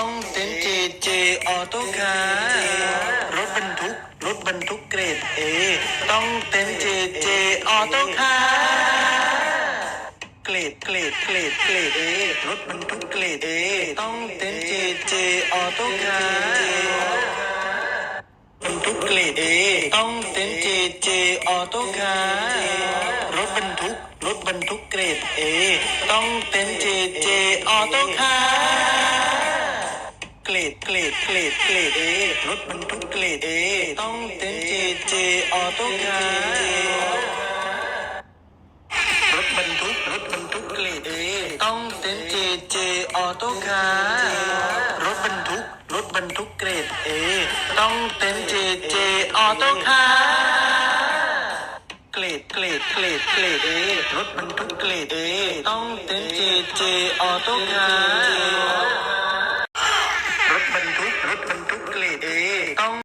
ต้องเต็นเจเจออโต้คาร์รถบรรทุกรถบรรทุกเกรดเอต้องเต็นเจเจออโต้คาร์เกรดเกรดเกรดเกรดเอรถบรรทุกเกรดเอต้องเต็นเจเจออโต้คาร์บรรทุกเกรดเอต้องเต็นเจเจออโต้คาร์รถบรรทุกรถบรรทุกเกรดเอต้องเต็นเจเจออโต้คาร์ เกรดเกรดเกรดเอรถบรรทุกเกรดเอต้องเต็นเจเจออโต้คาร์รถบรรทุกรถบรรทุกเกรดเอต้องเต็นเจเจออโต้คาร์รถบรรทุกรถบรรทุกเกรดเอต้องเต็นเจเจออโต้คาร์เกรดเกรดเกรดเกรดเอรถบรรทุกเกรดเอต้องเต็นเจเจออโต้คาร์